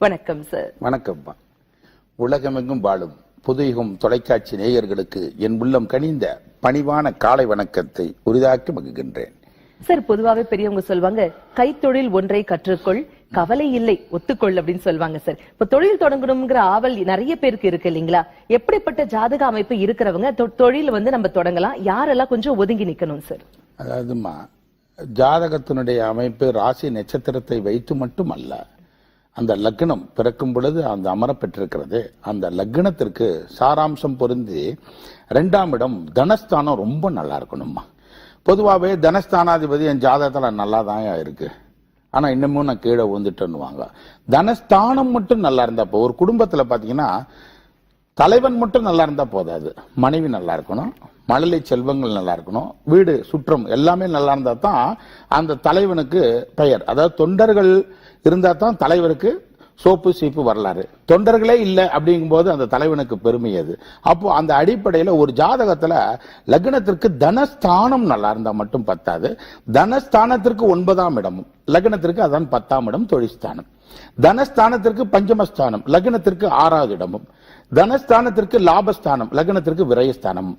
வணக்கம் சார் வணக்கம்ப்பா உலகமெங்கும் வாழும் புதுயுகம் தொலைக்காட்சி நேயர்களுக்கு என் உள்ளம் கனிந்த பணிவான காலை வணக்கத்தை உரிதாக்கி மகிழ்கின்றேன். சார் பொதுவாவே பெரியவங்க சொல்லுவாங்க கைத்தொழில் ஒன்றை கற்றுக்கொள் கவலை இல்லை ஒத்துக்கொள் அப்படின்னு சொல்லுவாங்க சார் இப்ப தொழில் தொடங்கணுங்கிற ஆவல் நிறைய பேருக்கு இருக்கு இல்லைங்களா? எப்படிப்பட்ட ஜாதக அமைப்பு இருக்கிறவங்க தொழில் வந்து நம்ம தொடங்கலாம் யாரெல்லாம் கொஞ்சம் ஒதுங்கி நிக்கணும் சார் அதாவதுமா ஜாதகத்தினுடைய அமைப்பு ராசி நட்சத்திரத்தை வைத்து மட்டும் அல்ல அந்த லக்னம் பிறக்கும் பொழுது அந்த அமர பெற்றிருக்கிறது. அந்த லக்னத்திற்கு சாராம்சம் பொருந்தி ரெண்டாம் இடம் தனஸ்தானம் ரொம்ப நல்லா இருக்கணும்மா. பொதுவாகவே தனஸ்தானாதிபதி என் ஜாதகத்தில் நல்லா தான் இருக்கு. ஆனால் இன்னமும் நான் கீழே விழுந்துட்டேன்னுவாங்க. தனஸ்தானம் மட்டும் நல்லா இருந்தா இப்போ ஒரு குடும்பத்தில் பார்த்தீங்கன்னா தலைவன் மட்டும் நல்லா இருந்தா போதாது. மனைவி நல்லா இருக்கணும். மழலை செல்வங்கள் நல்லா இருக்கணும். வீடு சுற்றம் எல்லாமே நல்லா இருந்தா தான் அந்த தலைவனுக்கு பெயர். அதாவது தொண்டர்கள் இருந்தால் தான் தலைவருக்கு சோப்பு சீப்பு வரலாறு. தொண்டர்களே இல்லை அப்படிங்கும்போது அந்த தலைவனுக்கு பெருமை அது அப்போ அந்த அடிப்படையில் ஒரு ஜாதகத்தில் லக்னத்திற்கு தனஸ்தானம் நல்லா இருந்தால் மட்டும் பத்தாது. தனஸ்தானத்திற்கு ஒன்பதாம் இடமும். லக்னத்திற்கு அதான் பத்தாம் இடம் தொழிற்ஸ்தானம். தனஸ்தானத்திற்கு பஞ்சமஸ்தானம். லக்னத்திற்கு ஆறாவது இடமும். தனஸ்தானத்திற்கு லாபஸ்தானம். லக்னத்திற்கு விரயஸ்தானமும்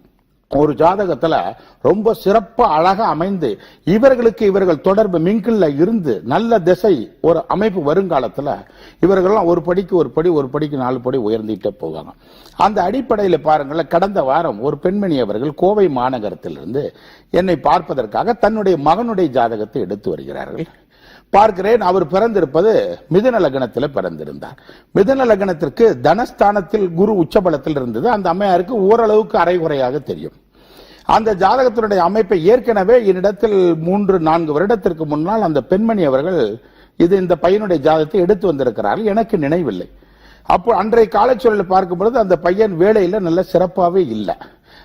ஒரு ஜாதகத்துல ரொம்ப சிறப்பு அழக அமைந்து இவர்களுக்கு இவர்கள் தொடர்பு மிங்கிள்ல இருந்து நல்ல திசை ஒரு அமைப்பு வருங்காலத்துல இவர்கள்லாம் ஒரு படிக்கு ஒரு படி ஒரு படிக்கு நாலு படி உயர்ந்துட்டே போவாங்க. அந்த அடிப்படையில பாருங்களேன் கடந்த வாரம் ஒரு பெண்மணி அவர்கள் கோவை மாநகரத்திலிருந்து என்னை பார்ப்பதற்காக தன்னுடைய மகனுடைய ஜாதகத்தை எடுத்து வருகிறார்கள். பார்க்கிறேன் அவர் பிறந்திருப்பது மிதுன லக்னத்தில் பிறந்திருந்தார். மிதுன லக்னத்திற்கு தனஸ்தானத்தில் குரு உச்சபலத்தில் இருந்தது. அந்த அம்மையாருக்கு ஓரளவுக்கு அரைகுறையாக தெரியும். அந்த ஜாதகத்தினுடைய அமைப்பை ஏற்கனவே என்னிடத்தில் மூன்று நான்கு வருடத்திற்கு முன்னால் அந்த பெண்மணி அவர்கள் இது இந்த பையனுடைய ஜாதகத்தை எடுத்து வந்திருக்கிறார்கள். எனக்கு நினைவில்லை. அப்போ அன்றைய காலச்சூழலை பார்க்கும் பொழுது அந்த பையன் வேலையில் நல்ல சிறப்பாகவே இல்லை.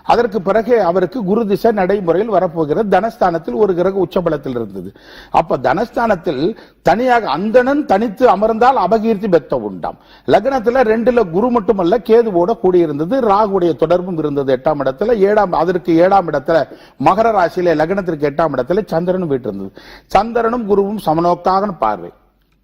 அதற்கு பிறகு அவருக்கு குரு திசை நடைமுறையில் வரப்போகிறது. தனஸ்தானத்தில் ஒரு கிரக உச்சபலத்தில் இருந்தது. அப்ப தனஸ்தானத்தில் தனியாக அந்தணன் தனித்து அமர்ந்தால் அபகீர்த்தி பெத்த உண்டாம். லக்னத்துல ரெண்டுல குரு மட்டுமல்ல கேதுவோட கூடியிருந்தது. ராகுடைய தொடர்பும் இருந்தது எட்டாம் இடத்துல. ஏழாம் அதற்கு ஏழாம் இடத்துல மகர ராசியில லக்னத்திற்கு எட்டாம் இடத்துல சந்திரனும் வீட்டிருந்தது சந்திரனும் குருவும் சமநோக்காக பார்வை.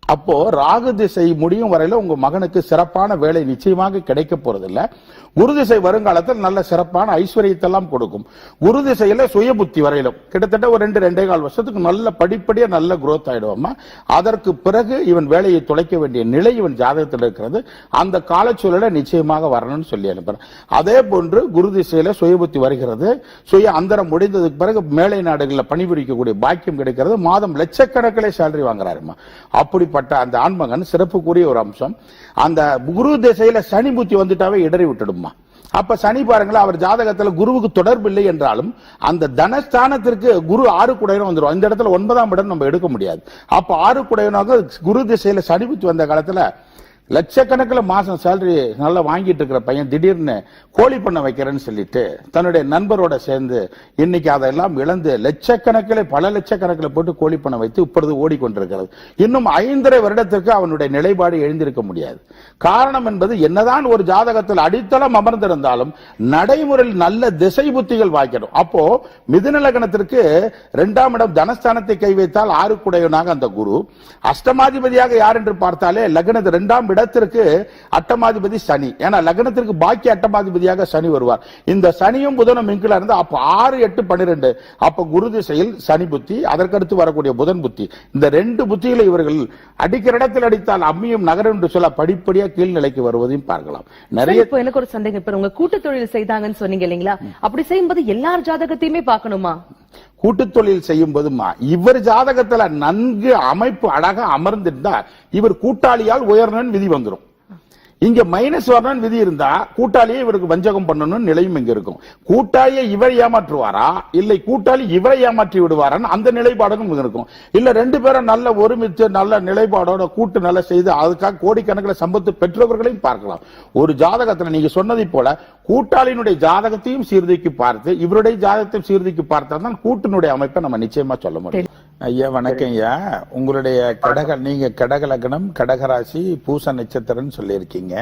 அப்போ ராகு திசை முடியும் வரையில உங்க மகனுக்கு சிறப்பான வேலை நிச்சயமாக கிடைக்க போறதில்ல. குரு திசை வருங்காலத்தில் நல்ல சிறப்பான ஐஸ்வர்யத்தெல்லாம் கொடுக்கும். குரு திசையில சுய புத்தி வரையிலும். கிட்டத்தட்ட ஒரு ரெண்டு ரெண்டே கால் வருஷத்துக்கு நல்ல படிப்படியா நல்ல குரோத் ஆயிடுவாமா அதற்கு பிறகு இவன் வேலையை துளைக்க வேண்டிய நிலை இவன் ஜாதகத்தில் இருக்கிறது. அந்த காலச்சூழலை நிச்சயமாக வரணும்னு சொல்லி அனுப்புறேன். அதே போன்று குரு திசையில சுய புத்தி வருகிறது. சுய அந்தரம் முடிந்ததுக்கு பிறகு மேலை நாடுகளில் பணிபுரிக்கக்கூடிய பாக்கியம் கிடைக்கிறது. மாதம் லட்சக்கணக்கிலே சேலரி வாங்குறாருமா அப்படிப்பட்ட அந்த ஆன்மகன் சிறப்புக்குரிய ஒரு அம்சம். அந்த குரு திசையில சனி புத்தி வந்துட்டாவே இடறி விட்டுடுமா அப்ப சனி பாருங்களேன் அவர் ஜாதகத்துல குருவுக்கு தொடர்பு இல்லை என்றாலும் அந்த தனஸ்தானத்திற்கு குரு ஆறு குடையனும் வந்துடும் இந்த இடத்துல ஒன்பதாம் இடம் நம்ம எடுக்க முடியாது. அப்ப ஆறு குடையனாக குரு திசையில சனி புத்தி வந்த காலத்துல லட்சக்கணக்கில் மாசம் சேலரி நல்லா வாங்கிட்டு இருக்கிற பையன் திடீர்னு கோழி பண்ண வைக்கிறேன்னு சொல்லிட்டு தன்னுடைய நண்பரோட சேர்ந்து இன்னைக்கு அதெல்லாம் இழந்து லட்சக்கணக்கில் பல லட்சக்கணக்கில் போட்டு கோழி பண்ண வைத்து இப்பொழுது ஓடிக்கொண்டிருக்கிறது. இன்னும் ஐந்தரை வருடத்திற்கு அவனுடைய நிலைப்பாடு எழுந்திருக்க முடியாது. காரணம் என்பது என்னதான் ஒரு ஜாதகத்தில் அடித்தளம் அமர்ந்திருந்தாலும் நடைமுறையில் நல்ல திசை புத்திகள் வாய்க்கணும். அப்போ மிதுன லக்னத்திற்கு இரண்டாம் இடம் தனஸ்தானத்தை கை வைத்தால் ஆறுக்குடையவனாக அந்த குரு. அஷ்டமாதிபதியாக யார் என்று பார்த்தாலே லக்னத்தை இரண்டாம் இடத்திற்கு அட்டமாதிபதி சனி. ஏன்னா லக்னத்திற்கு பாக்கி அட்டமாதிபதியாக சனி வருவார். இந்த சனியும் புதனும் மிங்கில இருந்து அப்ப ஆறு எட்டு பன்னிரெண்டு. அப்ப குரு திசையில் சனி புத்தி அதற்கடுத்து வரக்கூடிய புதன் புத்தி. இந்த ரெண்டு புத்திகளை இவர்கள் அடிக்கிற இடத்தில் அடித்தால் அம்மியும் நகரம் என்று சொல்ல படிப்படியா கீழ்நிலைக்கு வருவதையும் பார்க்கலாம். நிறைய இப்போ எனக்கு ஒரு சந்தேகம். இப்ப உங்க கூட்டு தொழில் செய்தாங்கன்னு சொன்னீங்க இல்லைங்களா? அப்படி செய்யும்போது எல்லார் ஜாதகத்தையுமே பார்க்கணுமா? கூட்டுத் தொழில் செய்யும் போதுமா இவர் ஜாதகத்துல நன்கு அமைப்பு அழகா அமர்ந்திருந்தா இவர் கூட்டாளியால் உயரணும்னு விதி வந்துடும் இங்க மைனஸ் வரணும்னு விதி இருந்தா கூட்டாளியே இவருக்கு வஞ்சகம் பண்ணணும்னு நிலையும் இங்க இருக்கும். கூட்டாளியை இவர் ஏமாற்றுவாரா? இல்லை கூட்டாளி இவரை ஏமாற்றி விடுவாரான்னு அந்த நிலைப்பாடும் இங்க இருக்கும். இல்ல ரெண்டு பேரும் நல்ல ஒருமித்து நல்ல நிலைப்பாடோட கூட்டு நல்லா செய்து அதுக்காக கோடிக்கணக்கில் சம்பத்து பெற்றவர்களையும் பார்க்கலாம். ஒரு ஜாதகத்துல நீங்க சொன்னதை போல கூட்டாளியினுடைய ஜாதகத்தையும் சீர்தூக்கி பார்த்து இவருடைய ஜாதகத்தையும் சீர்தூக்கி பார்த்தா தான் கூட்டினுடைய அமைப்பை நம்ம நிச்சயமா சொல்ல முடியும். ஐயா வணக்கம் ஐயா உங்களுடைய கடக நீங்க கடக லக்னம் கடகராசி பூச நட்சத்திரம்னு சொல்லியிருக்கீங்க.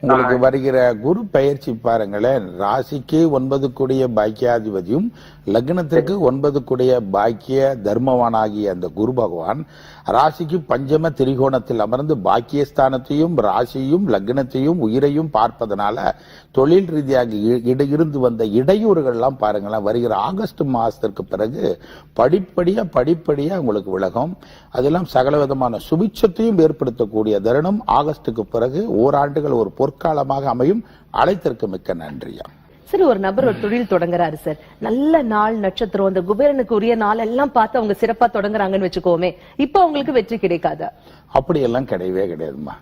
உங்களுக்கு வருகிற குரு பயிற்சி பாருங்களேன். ராசிக்கு ஒன்பது கூடிய பாக்கியாதிபதியும் லக்னத்திற்கு ஒன்பது கூடிய பாக்கிய தர்மவானாகிய அந்த குரு பகவான் ராசிக்கு பஞ்சம திரிகோணத்தில் அமர்ந்து பாக்கியஸ்தானத்தையும் ராசியும் லக்னத்தையும் உயிரையும் பார்ப்பதனால தொழில் ரீதியாக இருந்து வந்த இடையூறுகள்லாம் பாருங்களேன். வருகிற ஆகஸ்ட் மாசத்திற்கு பிறகு படிப்படியா படிப்படியா உங்களுக்கு விலகும். அதெல்லாம் சகல விதமான சுபிட்சத்தையும் ஏற்படுத்தக்கூடிய தருணம். ஆகஸ்டுக்கு பிறகு ஓராண்டுகள் ஒரு பொற்காலமாக அமையும். அழைத்திற்கு மிக்க நன்றியா சரி ஒரு நபர் ஒரு தொழில் தொடங்குறாரு சார். நல்ல நாள் நட்சத்திரம் அந்த குபேரனுக்கு உரிய நாள் எல்லாம் பார்த்து அவங்க சிறப்பா தொடங்குறாங்கன்னு வச்சுக்கோமே. இப்ப அவங்களுக்கு வெற்றி கிடைக்காதா? அப்படியெல்லாம் கிடையவே கிடையாதும்மா.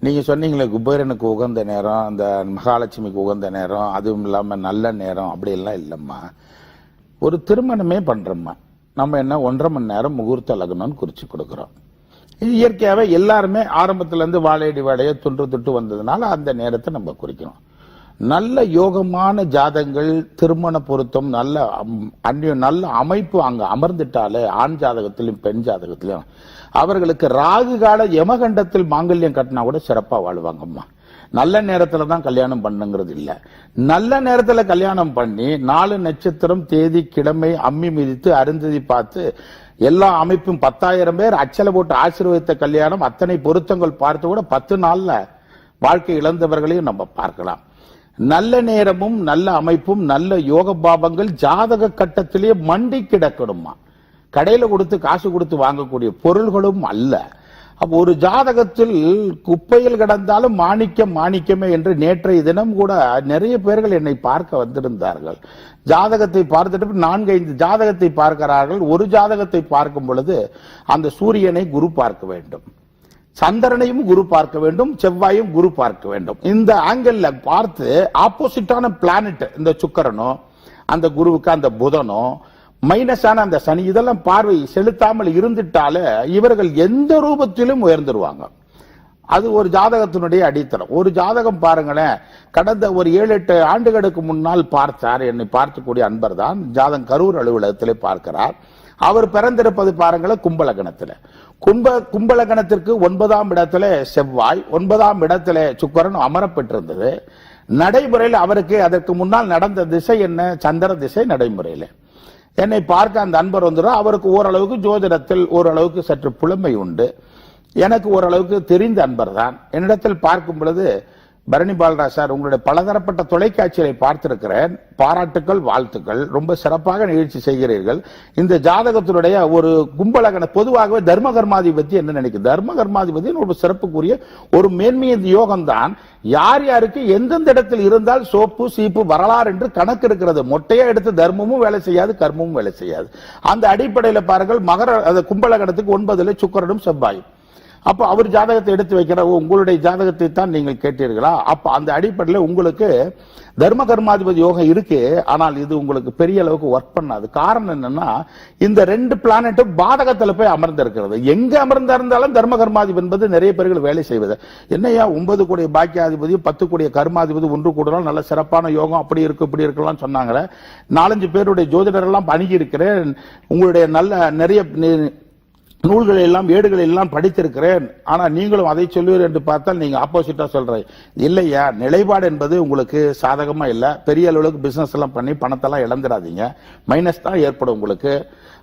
நீங்க சொன்னீங்களே குபேரனுக்கு உகந்த நேரம் அந்த மகாலட்சுமிக்கு உகந்த நேரம் அதுவும் இல்லாம நல்ல நேரம் அப்படியெல்லாம் இல்லைம்மா. ஒரு திருமணமே பண்றோம்மா. நம்ம என்ன ஒன்றரை மணி நேரம் முகூர்த்த லக்னம்னு குறிச்சு கொடுக்குறோம். இது இயற்கையாகவே எல்லாருமே ஆரம்பத்துலேருந்து வாழையடி வாழையை துன்று துட்டு வந்ததுனால அந்த நேரத்தை நம்ம குறிக்கிறோம் நல்ல யோகமான ஜாதங்கள் திருமண பொருத்தம் நல்ல அம்- அந்நிய நல்ல அமைப்பு அங்கே அமர்ந்துட்டாலே ஆண் ஜாதகத்திலும் பெண் ஜாதகத்திலும் அவர்களுக்கு ராகு கால யமகண்டத்தில் மாங்கல்யம் கட்டினா கூட சிறப்பாக வாழ்வாங்கம்மா. நல்ல நேரத்துல தான் கல்யாணம் பண்ணுங்கிறது இல்ல. நல்ல நேரத்துல கல்யாணம் பண்ணி நாலு நட்சத்திரம் தேதி கிழமை அம்மி மிதித்து அருந்ததி பார்த்து எல்லா அமைப்பும் பத்தாயிரம் பேர் அச்சல போட்டு ஆசீர்வதித்த கல்யாணம் அத்தனை பொருத்தங்கள் பார்த்து கூட பத்து நாள்ல வாழ்க்கை இழந்தவர்களையும் நம்ம பார்க்கலாம். நல்ல நேரமும் நல்ல அமைப்பும் நல்ல யோக பாபங்கள் ஜாதக கட்டத்திலேயே மண்டி கிடக்கணுமா? கடையில கொடுத்து காசு கொடுத்து வாங்கக்கூடிய பொருள்களும் அல்ல. அப்போ ஒரு ஜாதகத்தில் குப்பையில் கிடந்தாலும் மாணிக்கம் மாணிக்கமே என்று நேற்றைய தினம் கூட நிறைய பேர்கள் என்னை பார்க்க வந்திருந்தார்கள். ஜாதகத்தை பார்த்துட்டு நான்கு ஐந்து ஜாதகத்தை பார்க்கிறார்கள். ஒரு ஜாதகத்தை பார்க்கும் பொழுது அந்த சூரியனை குரு பார்க்க வேண்டும். சந்திரனையும் குரு பார்க்க வேண்டும். செவ்வாயும் குரு பார்க்க வேண்டும். இந்த ஆங்கிள் பார்த்து ஆப்போசிட்டான பிளானட் இந்த சுக்கரனும் அந்த குருவுக்கு அந்த புதனோ மைனஸான அந்த சனி இதெல்லாம் பார்வை செலுத்தாமல் இருந்துட்டாலே இவர்கள் எந்த ரூபத்திலும் உயர்ந்துருவாங்க. அது ஒரு ஜாதகத்தினுடைய அடித்தளம். ஒரு ஜாதகம் பாருங்களேன் கடந்த ஒரு ஏழு எட்டு ஆண்டுகளுக்கு முன்னால் பார்த்தார் என்னை பார்க்கக்கூடிய அன்பர் தான் ஜாதகம் கரூர் அலுவலகத்திலே பார்க்கிறார். அவர் பிறந்திருப்பது பாருங்களேன் கும்பலகணத்தில் கும்ப கும்பலகணத்திற்கு ஒன்பதாம் இடத்துல செவ்வாய் ஒன்பதாம் இடத்துல சுக்கரன் அமரப்பட்டிருந்தது நடைமுறையில் அவருக்கு அதற்கு முன்னால் நடந்த திசை என்ன? சந்திர திசை நடைமுறையில். என்னை பார்க்க அந்த அன்பர் வந்துடும் அவருக்கு ஓரளவுக்கு ஜோதிடத்தில் ஓரளவுக்கு சற்று புலமை உண்டு. எனக்கு ஓரளவுக்கு தெரிந்த அன்பர் தான் என்னிடத்தில் பார்க்கும் பொழுது பரணி பாலராஜ் சார் உங்களுடைய பலதரப்பட்ட தொலைக்காட்சிகளை பார்த்திருக்கிறேன் பாராட்டுக்கள் வாழ்த்துக்கள் ரொம்ப சிறப்பாக நிகழ்ச்சி செய்கிறீர்கள். இந்த ஜாதகத்தினுடைய ஒரு கும்பலகன பொதுவாகவே தர்ம கர்மாதிபதி என்ன நினைக்கும் தர்ம கர்மாதிபதி ஒரு சிறப்புக்குரிய ஒரு மேன்மையின் யோகம் தான் யார் யாருக்கு எந்தெந்த இடத்தில் இருந்தால் சோப்பு சீப்பு வரலாறு என்று கணக்கு இருக்கிறது. மொட்டையா எடுத்து தர்மமும் வேலை செய்யாது கர்மமும் வேலை செய்யாது. அந்த அடிப்படையில் பாருங்கள் மகர அது கும்பலகணத்துக்கு ஒன்பதுல சுக்கரனும் செவ்வாயும். அப்ப அவர் ஜாதகத்தை எடுத்து வைக்கிற உங்களுடைய ஜாதகத்தை தான் நீங்கள் கேட்டீர்களா? அப்ப அந்த அடிப்படையில் உங்களுக்கு தர்ம கர்மாதிபதி யோகம் இருக்கு. ஆனால் இது உங்களுக்கு பெரிய அளவுக்கு ஒர்க் பண்ணாது. காரணம் என்னன்னா இந்த ரெண்டு பிளானட்டும் பாதகத்துல போய் அமர்ந்திருக்கிறது. எங்க அமர்ந்திருந்தாலும் தர்ம கர்மாதிபதி என்பது நிறைய பேர்கள் வேலை செய்வது. என்னையா ஒன்பது கோடி பாக்கியாதிபதி பத்து கோடி கர்மாதிபதி ஒன்று கூடலாம் நல்ல சிறப்பான யோகம் அப்படி இருக்கு இப்படி இருக்கலாம் சொன்னாங்களே. நாலஞ்சு பேருடைய ஜோதிடர் எல்லாம் அணுகி இருக்கிறேன் உங்களுடைய நல்ல நிறைய நூல்களை எல்லாம் ஏடுகளை எல்லாம் படித்திருக்கிறேன். ஆனால் நீங்களும் அதை சொல்லுவீர் என்று பார்த்தால் நீங்கள் ஆப்போசிட்டாக சொல்கிறேன் இல்லையா? நிலைப்பாடு என்பது உங்களுக்கு சாதகமாக இல்லை. பெரிய அளவுக்கு பிஸ்னஸ் எல்லாம் பண்ணி பணத்தெல்லாம் இழந்துடாதீங்க மைனஸ் தான் ஏற்படும் உங்களுக்கு.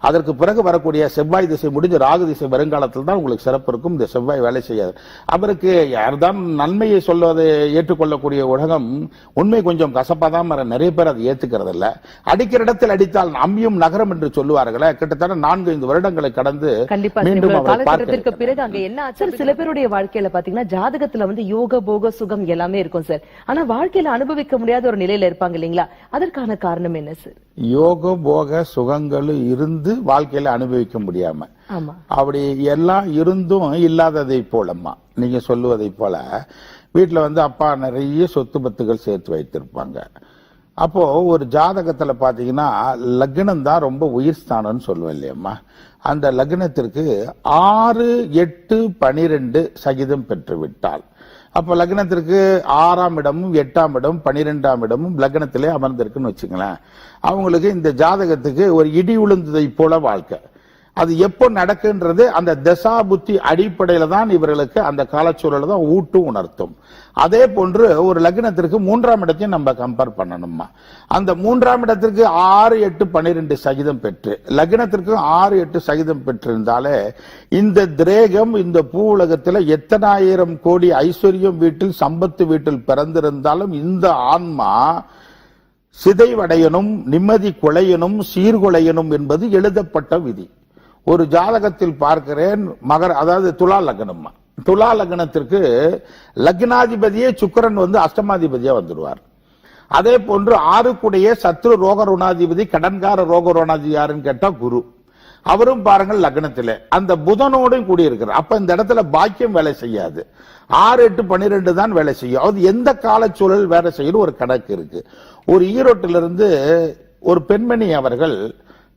அதற்கு பிறகு வரக்கூடிய செவ்வாய் திசை முடிஞ்சு ராகு திசை வருங்காலத்தில் தான் உங்களுக்கு சிறப்பு இருக்கும். இந்த செவ்வாய் வேலை செய்யாது. அவருக்கு யார்தான் நன்மையை சொல்வதை ஏற்றுக்கொள்ளக்கூடிய உலகம் உண்மை கொஞ்சம் கசப்பா தான் வர நிறைய பேர் அதை ஏத்துக்கிறது இல்ல அடிக்கிற இடத்தில் அடித்தால் அம்பியும் நகரம் என்று சொல்லுவார்களே. கிட்டத்தட்ட நான்கு ஐந்து வருடங்களை கடந்து. மீண்டும் அவரை பிறகு அங்க என்ன ஆச்சு சில பேருடைய வாழ்க்கையில பாத்தீங்கன்னா ஜாதகத்துல வந்து யோக போக சுகம் எல்லாமே இருக்கும் சார். ஆனா வாழ்க்கையில அனுபவிக்க முடியாத ஒரு நிலையில இருப்பாங்க இல்லீங்களா? அதற்கான காரணம் என்ன சார்? யோக போக சுகங்களும் இருந்து வாழ்க்கையில அனுபவிக்க முடியாம. அப்படி எல்லாம் இருந்தும் இல்லாததை போலம்மா. நீங்க சொல்லுவதை போல வீட்டுல வந்து அப்பா நிறைய சொத்து பத்துகள் சேர்த்து வைத்திருப்பாங்க. அப்போ ஒரு ஜாதகத்துல பாத்தீங்கன்னா லக்னம் தான் ரொம்ப உயிர் ஸ்தானம்னு சொல்லுவேன் இல்லையம்மா. அந்த லக்னத்திற்கு ஆறு எட்டு பனிரெண்டு சகிதம் பெற்று விட்டால் அப்ப லக்னத்திற்கு ஆறாம் இடமும் எட்டாம் இடம் பனிரெண்டாம் இடமும் லக்னத்திலே அமர்ந்திருக்குன்னு வச்சுங்களேன். அவங்களுக்கு இந்த ஜாதகத்துக்கு ஒரு இடி உளுந்ததை போல வாழ்க்கை. அது எப்போ நடக்குன்றது அந்த தசா புத்தி அடிப்படையில தான் இவர்களுக்கு அந்த காலச்சூழல தான் ஊட்டும் உணர்த்தும். அதே போன்று ஒரு லக்னத்திற்கு மூன்றாம் இடத்தையும் நம்ம கம்பேர் பண்ணணுமா? அந்த மூன்றாம் இடத்திற்கு ஆறு எட்டு பன்னிரெண்டு சகிதம் பெற்று லக்னத்திற்கு ஆறு எட்டு சகிதம் பெற்றிருந்தாலே இந்த திரேகம் இந்த பூ உலகத்துல எத்தனாயிரம் கோடி ஐஸ்வர்யம் வீட்டில் சம்பத்து வீட்டில் பிறந்திருந்தாலும் இந்த ஆன்மா சிதைவடையணும் நிம்மதி குலையணும் சீர்குலையணும் என்பது எழுதப்பட்ட விதி. ஒரு ஜாதகத்தில் பார்க்கிறேன் மகர அதாவது துலா லக்னம் துலா லக்னத்திற்கு லக்னாதிபதியே சுக்கரன் வந்து அஷ்டமாதிபதியா வந்துடுவார். அதே போன்று ஆறுக்குடைய சத்ரு ரோக ருணாதிபதி கடன்கார ரோக ருணாதிபதி யாருன்னு கேட்டா குரு. அவரும் பாருங்கள் லக்னத்திலே. அந்த புதனோடும் கூடியிருக்கிறார். அப்ப இந்த இடத்துல பாக்கியம் வேலை செய்யாது. ஆறு எட்டு பன்னிரெண்டு தான் வேலை செய்யும். அது எந்த காலச்சூழல் வேலை செய்யணும் ஒரு கணக்கு இருக்கு. ஒரு ஈரோட்டிலிருந்து ஒரு பெண்மணி அவர்கள்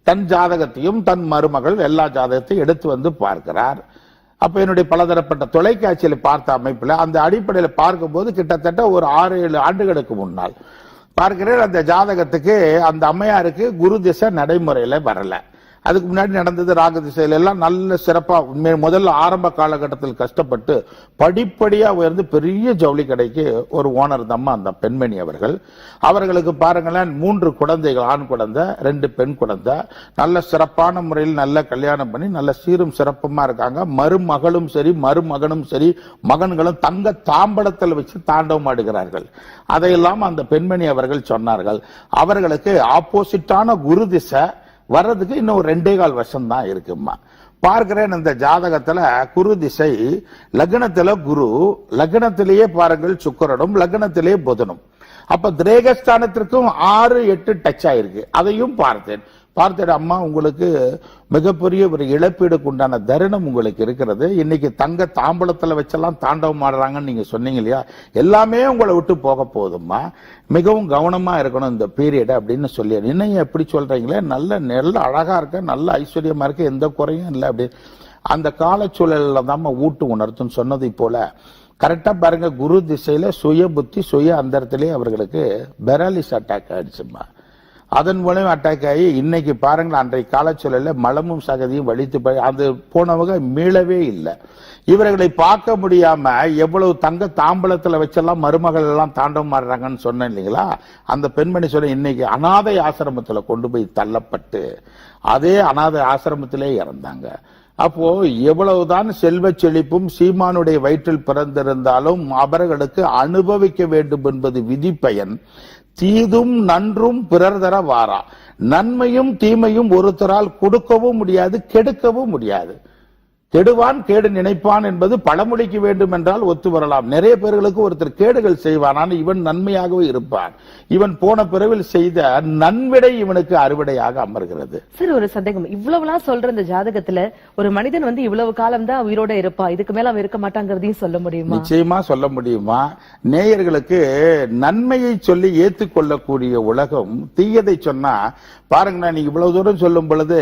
தன் ஜாதகத்தையும் தன் மருமகள் எல்லா ஜாதகத்தையும் எடுத்து வந்து பார்க்கிறார். அப்ப என்னுடைய பலதரப்பட்ட தொலைக்காட்சியில் பார்த்த அமைப்பில் அந்த அடிப்படையில் பார்க்கும்போது கிட்டத்தட்ட ஒரு ஆறு ஏழு ஆண்டுகளுக்கு முன்னால் பார்க்கிறேன். அந்த ஜாதகத்துக்கு அந்த அம்மையாருக்கு குரு திசை நடைமுறையில வரலை. அதுக்கு முன்னாடி நடந்தது ராக திசையில எல்லாம் நல்ல சிறப்பா முதல்ல ஆரம்ப காலகட்டத்தில் கஷ்டப்பட்டு படிப்படியா உயர்ந்து பெரிய ஜவுளி கடைக்கு ஒரு ஓனர் தம்மா அந்த பெண்மணி அவர்கள். அவர்களுக்கு பாருங்களேன் மூன்று குழந்தைகள் ஆண் குழந்தை ரெண்டு பெண் குழந்தை. நல்ல சிறப்பான முறையில் நல்ல கல்யாணம் பண்ணி நல்ல சீரும் சிறப்புமா இருக்காங்க. மருமகளும் சரி மருமகனும் சரி மகன்களும் தங்க தாம்பளத்தில் வச்சு தாண்டவம் ஆடுகிறார்கள். அதையெல்லாம் அந்த பெண்மணி அவர்கள் சொன்னார்கள். அவர்களுக்கு ஆப்போசிட்டான குரு திசை வர்றதுக்கு இன்னும் ஒரு ரெண்டே கால் வருஷம் தான் இருக்குமா பார்க்கிறேன் இந்த ஜாதகத்துல குரு திசை லக்னத்துல குரு லக்னத்திலேயே பாருங்கள் சுக்கரனும் லக்னத்திலேயே புதனும். அப்ப திரேகஸ்தானத்திற்கும் ஆறு எட்டு டச் ஆயிருக்கு. அதையும் பார்த்தேன். பார்த்தேன் அம்மா உங்களுக்கு மிகப்பெரிய ஒரு இழப்பீடுக்கு உண்டான தருணம் உங்களுக்கு இருக்கிறது. இன்னைக்கு தங்க தாம்பளத்தில் வச்செல்லாம் தாண்டவம் ஆடுறாங்கன்னு நீங்க சொன்னீங்க இல்லையா? எல்லாமே உங்களை விட்டு போக போகுதும்மா. மிகவும் கவனமா இருக்கணும் இந்த பீரியட் அப்படின்னு சொல்லி. இன்னும் எப்படி சொல்றீங்களே? நல்ல நல்ல அழகா இருக்க நல்ல ஐஸ்வர்யமா இருக்க எந்த குறையும் இல்லை அப்படி. அந்த காலச்சூழலில் தான் ஊட்டு உணர்த்தும் சொன்னதை போல கரெக்டாக பாருங்க குரு திசையில சுய புத்தி சுய அந்தரத்திலே அவர்களுக்கு பெராலிஸ் அட்டாக் ஆயிடுச்சுமா அதன் மூலம் அட்டாக் ஆகி இன்னைக்கு பாருங்கள் அன்றைய காலச்சூழலில் மலமும் சகதியும் வலித்து போய் அது போனவங்க மீளவே இல்லை. இவர்களை பார்க்க முடியாம எவ்வளவு தங்க தாம்பலத்தில் வச்செல்லாம் மருமகள் எல்லாம் தாண்டவம் ஆடுறாங்கன்னு சொன்னேன் இல்லைங்களா? அந்த பெண்மணி சொல்ல இன்னைக்கு அனாதை ஆசிரமத்தில் கொண்டு போய் தள்ளப்பட்டு அதே அனாதை ஆசிரமத்திலே இறந்தாங்க. அப்போ எவ்வளவுதான் செல்வ செழிப்பும் சீமானுடைய வயிற்றில் பிறந்திருந்தாலும் அவர்களுக்கு அனுபவிக்க வேண்டும் என்பது விதிப்பயன். தீதும் நன்றும் பிறர் தர வாரா. நன்மையும் தீமையும் ஒருத்தரால் கொடுக்கவும் முடியாது கெடுக்கவும் முடியாது. கெடுவான் கேடு நினைப்பான் என்பது பழமொழிக்கு வேண்டும் என்றால் ஒத்து வரலாம். நிறைய பேர்களுக்கு ஒருத்தர் கேடுகள் செய்வான். ஆனால் இவன் நன்மையாகவே இருப்பான். இவன் போன பிறவில் செய்த நன்விடை இவனுக்கு அறுவடையாக அமர்கிறது. சார் ஒரு சந்தேகம். இவ்வளவுலாம் சொல்ற இந்த ஜாதகத்துல ஒரு மனிதன் வந்து இவ்வளவு காலம் தான் உயிரோட இருப்பா? இதுக்கு மேல அவன் இருக்க மாட்டாங்கிறதையும் சொல்ல முடியுமா? நிச்சயமா சொல்ல முடியுமா? நேயர்களுக்கு நன்மையை சொல்லி ஏத்துக்கொள்ளக்கூடிய உலகம் தீயதை சொன்னா பாருங்க நான் நீங்க இவ்வளவு தூரம் சொல்லும் பொழுது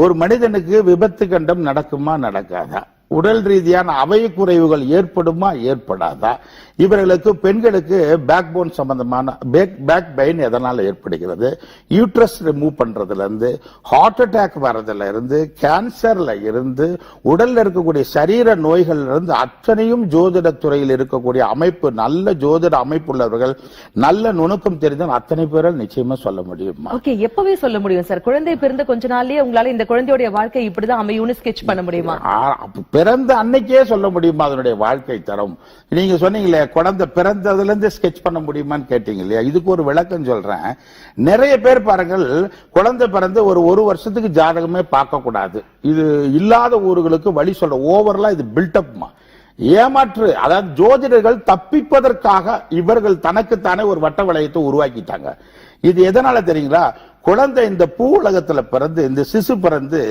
ஒரு மனிதனுக்கு விபத்து கண்டம் நடக்குமா நடக்காதா? உடல் ரீதியான அவய குறைவுகள் ஏற்படுமா ஏற்படாதா? இவர்களுக்கு பெண்களுக்கு பேக் போன் சம்பந்தமான பேக் பேக் பெயின் எதனால ஏற்படுகிறது? யூட்ரஸ் ரிமூவ் பண்றதுல இருந்து ஹார்ட் அட்டாக் வர்றதுல இருந்து கேன்சர்ல இருந்து உடல்ல இருக்கக்கூடிய சரீர நோய்கள்ல இருந்து அத்தனையும் ஜோதிட துறையில் இருக்கக்கூடிய அமைப்பு நல்ல ஜோதிட அமைப்புள்ளவர்கள் நல்ல நுணுக்கம் தெரிந்த அத்தனை பேரால் நிச்சயமா சொல்ல முடியுமா? ஓகே எப்பவே சொல்ல முடியும் சார். குழந்தை பிறந்த கொஞ்ச நாள்லயே உங்களால இந்த குழந்தையோட வாழ்க்கை இப்படிதான் அமையும்னு ஸ்கெட்ச் பண்ண முடியுமா? பிறந்த அன்னைக்கே சொல்ல முடியுமா? அதனுடைய வாழ்க்கை தரம். நீங்க சொன்னீங்களே குழந்தை பிறந்ததுல இருந்து ஸ்கெட்ச் பண்ண முடியுமான்னு கேட்டீங்க இல்லையா? இதுக்கு ஒரு விளக்கம் சொல்றேன். நிறைய பேர் பாருங்கள் குழந்தை பிறந்து ஒரு ஒரு வருஷத்துக்கு ஜாதகமே பார்க்க கூடாது இது இல்லாத ஊர்களுக்கு வழி சொல்ற ஓவர்லாம் இது பில்டப்மா ஏமாற்று அதாவது ஜோதிடர்கள் தப்பிப்பதற்காக இவர்கள் தனக்குத்தானே ஒரு வட்ட வளையத்தை உருவாக்கிட்டாங்க. இது எதனால தெரியுங்களா? குழந்தை இந்த பூ உலகத்துல பிறந்து இந்த சிசு பிறந்து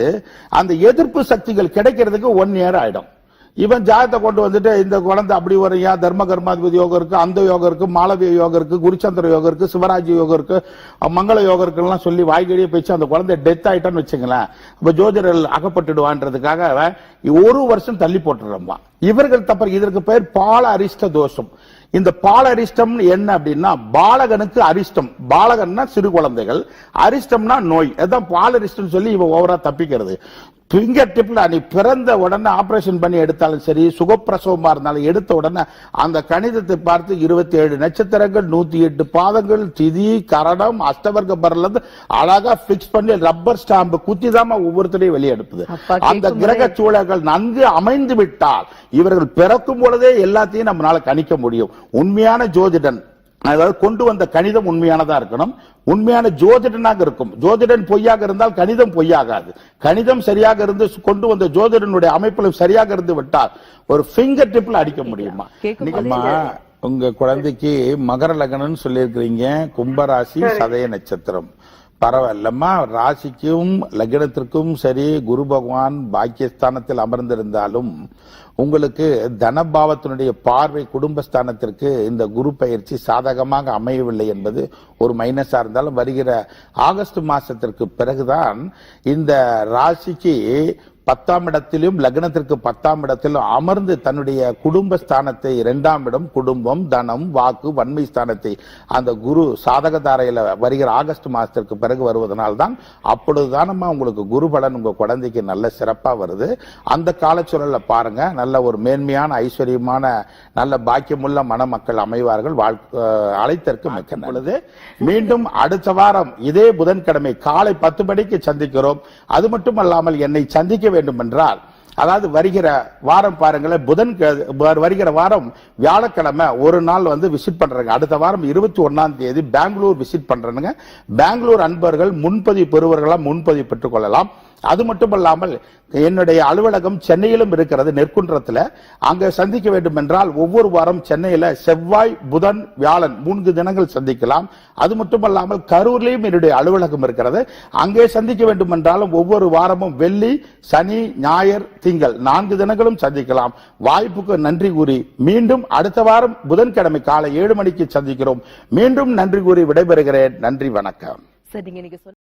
அந்த எதிர்ப்பு சக்திகள் கிடைக்கிறதுக்கு ஒன் இயர் ஆயிடும். இவன் ஜாதத்தை கொண்டு வந்துட்டு இந்த குழந்தை அப்படி வரையா தர்ம கர்மாதிபதி யோகம் இருக்கு அந்த யோகம் இருக்கு மாளவிய யோகம் இருக்கு குருச்சந்திர யோகம் இருக்கு சிவராஜ் யோகம் இருக்கு மங்கள யோகம் இருக்குலாம் சொல்லி வாய்கடியே பேச்சு அந்த குழந்தை டெத் ஆயிட்டான்னு வச்சுங்களேன். அப்ப ஜோதிடர்கள் அகப்பட்டுடுவான்றதுக்காக ஒரு வருஷம் தள்ளி போட்டுறோம்மா இவர்கள் தப்ப இதற்கு பேர் பால அரிஷ்ட தோஷம். இந்த பாலரிஷ்டம் என்ன அப்படின்னா பாலகனுக்கு அரிஷ்டம். பாலகன்னா சிறு குழந்தைகள் அரிஷ்டம்னா நோய். அதான் பாலரிஷ்டம் சொல்லி இவன் ஓவரா தப்பிக்கிறது. பிங்கர் டிப்ல நீ பிறந்த உடனே ஆபரேஷன் பண்ணி எடுத்தாலும் சரி சுகப்பிரசவமா இருந்தாலும் எடுத்த உடனே அந்த கணிதத்தை பார்த்து இருபத்தி ஏழு நட்சத்திரங்கள் நூத்தி எட்டு பாதங்கள் திதி கரணம் அஷ்டவர்க்க பரல அழகா பிக்ஸ் பண்ணி ரப்பர் ஸ்டாம்பு குத்தி தான் ஒவ்வொருத்தரையும் வெளியே எடுப்புது அப்பா, அந்த கிரக சூழல்கள் நன்கு அமைந்து விட்டால் இவர்கள் பிறக்கும் பொழுதே எல்லாத்தையும் நம்மளால கணிக்க முடியும். உண்மையான ஜோதிடன் அதாவது கொண்டு வந்த கணிதம் உண்மையானதா இருக்கணும். உண்மையான ஜோதிடனாக இருக்கும். ஜோதிடன் பொய்யாக இருந்தால் கணிதம் பொய்யாகாது. கணிதம் சரியாக இருந்து கொண்டு வந்த ஜோதிடனுடைய அமைப்பில் சரியாக இருந்து விட்டால் ஒரு ஃபிங்கர் டிப்ல அடிக்க முடியுமா? அம்மா உங்க குழந்தைக்கு மகர லக்னம்னு சொல்லியிருக்கிறீங்க. கும்பராசி சதய நட்சத்திரம். பரவாயில்லம்மா. ராசிக்கும் லக்னத்திற்கும் சரி குரு பகவான் பாக்கியஸ்தானத்தில் அமர்ந்திருந்தாலும் உங்களுக்கு தனபாவத்தினுடைய பார்வை குடும்பஸ்தானத்திற்கு இந்த குரு பயிற்சி சாதகமாக அமையவில்லை என்பது ஒரு மைனஸாக இருந்தாலும் வருகிற ஆகஸ்ட் மாதத்திற்கு பிறகுதான் இந்த ராசிக்கு பத்தாம் இடத்திலும் லக்னத்திற்கு பத்தாம் இடத்திலும் அமர்ந்து தன்னுடைய குடும்ப ஸ்தானத்தை இரண்டாம் இடம் குடும்பம் தனம் வாக்கு வன்மை ஸ்தானத்தை அந்த குரு சாதக தாரையில வருகிற ஆகஸ்ட் மாசத்திற்கு பிறகு வருவதனால் தான் அப்பொழுதுதானம்மா உங்களுக்கு குரு பலன் உங்க குழந்தைக்கு நல்ல சிறப்பா வருது. அந்த காலச்சூழல்ல பாருங்க நல்ல ஒரு மேன்மையான ஐஸ்வர்யமான நல்ல பாக்கியமுள்ள மணமக்கள் அமைவார்கள். வாழ் அஹ் அழைத்தற்கு மிக்க பொழுது மீண்டும் அடுத்த வாரம் இதே புதன்கிழமை காலை பத்து மணிக்கு சந்திக்கிறோம். அது மட்டும் அல்லாமல் என்னை சந்திக்க வேண்டும் என்றால் அதாவது வருகிற வாரம் பாருங்களேன் புதன் வருகிற வாரம் வியாழக்கிழமை ஒரு நாள் வந்து விசிட் பண்றாங்க. அடுத்த வாரம் இருபத்தி ஒன்னாம் தேதி பெங்களூர் விசிட் பண்றாங்க பெங்களூர் அன்பர்கள் முன்பதிவு பெறுவர்களாக முன்பதிவு பெற்றுக் கொள்ளலாம். அது மட்டுமல்லாமல் என்னுடைய அலுவலகம் சென்னையிலும் இருக்கிறது நெற்குன்றத்துல. அங்கே சந்திக்க வேண்டும் என்றால் ஒவ்வொரு வாரம் சென்னையில செவ்வாய் புதன் வியாழன் மூன்று தினங்கள் சந்திக்கலாம். அது மட்டுமல்லாமல் கரூர்லயும் என்னுடைய அலுவலகம் இருக்கிறது. அங்கே சந்திக்க வேண்டும் என்றாலும் ஒவ்வொரு வாரமும் வெள்ளி சனி ஞாயிறு திங்கள் நான்கு தினங்களும் சந்திக்கலாம். வாய்ப்புக்கு நன்றி கூறி மீண்டும் அடுத்த வாரம் புதன்கிழமை காலை ஏழு மணிக்கு சந்திக்கிறோம். மீண்டும் நன்றி கூறி விடைபெறுகிறேன். நன்றி வணக்கம்.